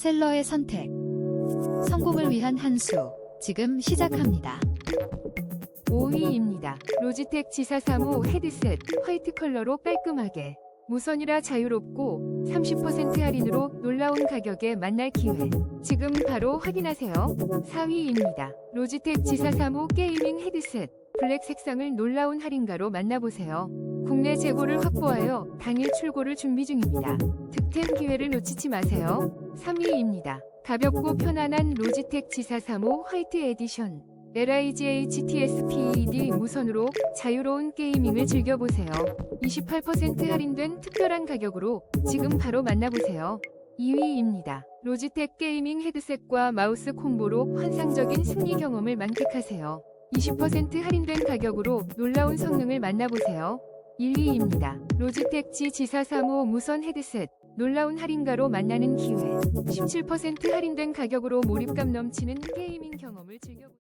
셀러의 선택. 성공을 위한 한 수. 지금 시작합니다. 5위입니다. 로지텍 G435 헤드셋 화이트 컬러로 깔끔하게 무선이라 자유롭고 30% 할인으로 놀라운 가격에 만날 기회. 지금 바로 확인하세요. 4위입니다. 로지텍 G435 게이밍 헤드셋 블랙 색상을 놀라운 할인가로 만나보세요. 국내 재고를 확보하여 당일 출고를 준비 중입니다. 득템 기회를 놓치지 마세요. 3위입니다. 가볍고 편안한 로지텍 G435 화이트 에디션 LIGA GTS PED 무선으로 자유로운 게이밍을 즐겨보세요. 28% 할인된 특별한 가격으로 지금 바로 만나보세요. 2위입니다. 로지텍 게이밍 헤드셋과 마우스 콤보로 환상적인 승리 경험을 만끽하세요. 20% 할인된 가격으로 놀라운 성능을 만나보세요. 1위입니다. 로지텍 G G435 무선 헤드셋 놀라운 할인가로 만나는 기회. 17% 할인된 가격으로 몰입감 넘치는 게이밍 경험을 즐겨보세요.